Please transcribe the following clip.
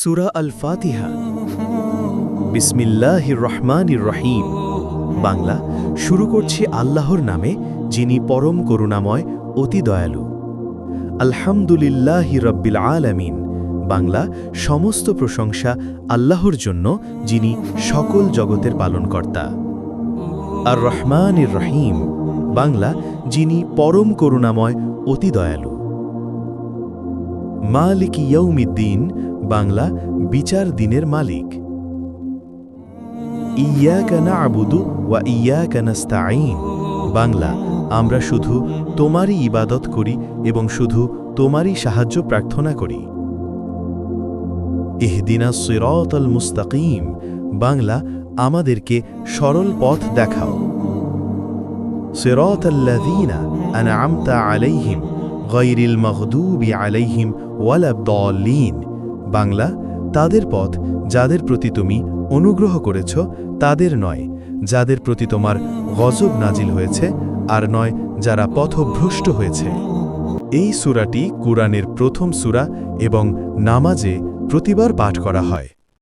সুরা আল ফাতিহা বিসমিল্লাহির রহমানির রহিম বাংলা, শুরু করছি আল্লাহর নামে, যিনি পরম করুণাময়, অতি দয়ালু। আলহামদুলিল্লাহ রব্বিল আলামিন। বাংলা, সমস্ত প্রশংসা আল্লাহর জন্য, যিনি সকল জগতের পালনকর্তা। আর রহমানির রহিম বাংলা, যিনি পরম করুণাময়, অতি দয়ালু। মালিক ইয়ৌমিদ্দিন বাংলা বিচার দিনের মালিক। ইয়াকা না'বুদু ওয়া ইয়াকা নাস্তাঈন। বাংলা, আমরা শুধু তোমারই ইবাদত করি এবং শুধু তোমারই সাহায্য প্রার্থনা করি। ইহদিনা সিরাতাল মুস্তাকিম। বাংলা, আমাদেরকে সরল পথ দেখাও। সিরাতাল্লাযীনা আন'আমতা আলাইহিম, গায়রিল মাগদুবি আলাইহিম ওয়ালাদ-দাল্লিন বাংলা তাদের পথ যাদের প্রতি তুমি অনুগ্রহ করেছ, তাদের নয়, যাদের প্রতি তোমার গজব নাজিল হয়েছে আর নয়, যারা পথভ্রষ্ট হয়েছে। এই সুরাটি কুরআনের প্রথম সুরা এবং নামাজে প্রতিবার পাঠ করা হয়।